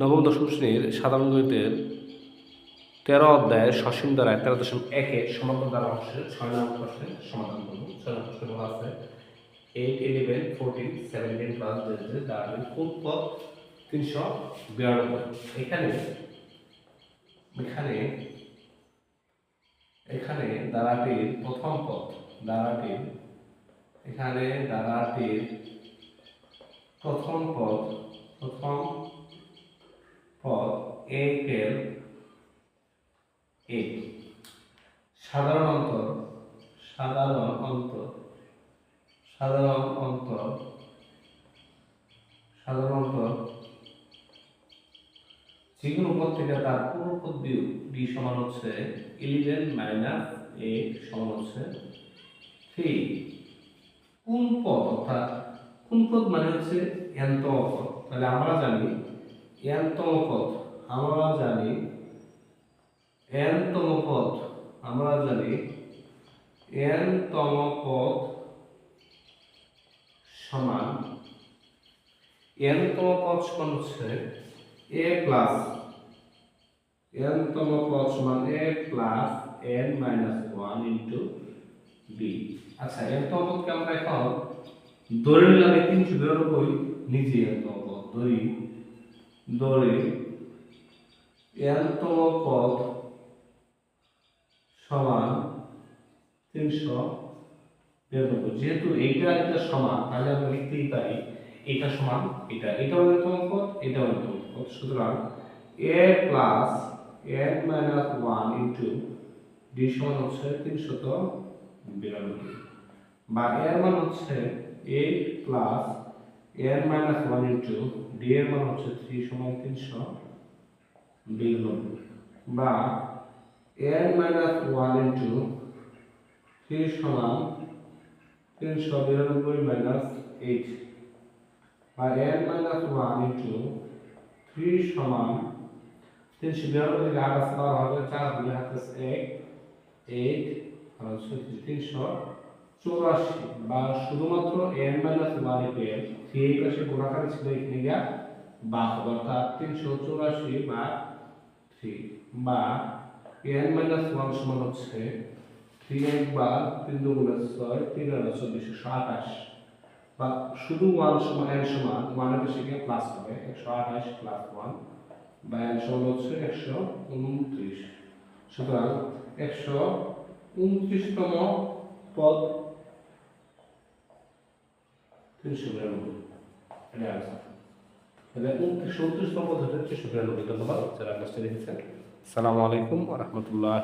নবম, দশম শ্রেণির সাধারণ গণিতের তেরো অধ্যায়ের সসীম দ্বারা তেরো দশমিক একে সমাধান দ্বারা অংশের ছয় নম্বর প্রশ্নের সমাধান করব। ছয় নম্বর প্রশ্নে বলা আছে eight eleven fourteen seventeen plus দাঁড়াবেন কোন পদ? তিনশো বিরানব্বই। এখানে এখানে এখানে দ্বারাটির প্রথম পদ, দ্বারাটির, এখানে দ্বারাটির প্রথম পদ, প্রথম পদ একের এ। সাধারণ অন্তর সাধারণ অন্তর সাধারণ অন্তর সাধারণ অন্তর। যে কোনো পদ থেকে তার পুরো পদ ডি সমান হচ্ছে ইলেভেন মাইনাস এইট সমান হচ্ছে থ্রি কোন পদ, অর্থাৎ কোন পদ মানে হচ্ছে এনতম পদ? তাহলে আমরা জানি এনতম পদ আমরা জানি এন তম পদ, আমরা জানি এনতম পদ সমান এনতম পদ সমান হচ্ছে এ প্লাস এনতম পদ সমান a plus n minus one into b আচ্ছা এনতম পদকে আমরা এখন ধরে নিলাম তিনশো বিরানব্বই নিজে এনতম পদ ধরি ধরে এনতম পদ সমান তিনশো বিরানব্বই যেহেতু এইটা এটা সমান, তাহলে আমরা লিখতেই পারি এটা সমান এটা। এটাও এনতম পদ এটাও এনতম পদ। সুতরাং a plus n minus one into d সমান হচ্ছে তিনশত বিরানব্বই। বা এর মান হচ্ছে eight plus n minus one into d এর মান হচ্ছে থ্রি সমান তিনশো বিরানব্বই বা n minus one into three সমান তিনশো বিরানব্বই মাইনাস এইট। বা n minus one into three সমান তিনশো বিরানব্বই আট আসতে পারা হবে, চার দুই হাতে এক, এইট তিনশো চৌরাশি। বা শুধুমাত্র n minus one equal three এই পাশে গুণাকার ছিল এখানে গিয়া বা অর্থাৎ তিনশো চৌরাশি বা থ্রি বা এন মাইনাস ওয়ান সমান হচ্ছে থ্রি একবার তিন দুগুণে ছয়, তিন আর চব্বিশ, একশো আঠাশ। বা শুধু ওয়ান সমান হবে, একশো আঠাশ প্লাস ওয়ান বা এন হচ্ছে একশো উনত্রিশ। সুতরাং একশো উনত্রিশতম পদ তিনশো বিরানব্বই এটা বিরানব্বই ধন্যবাদ যারা ক্লাসটি দেখেছেন সালামু আলাইকুম রহমতুল্লাহ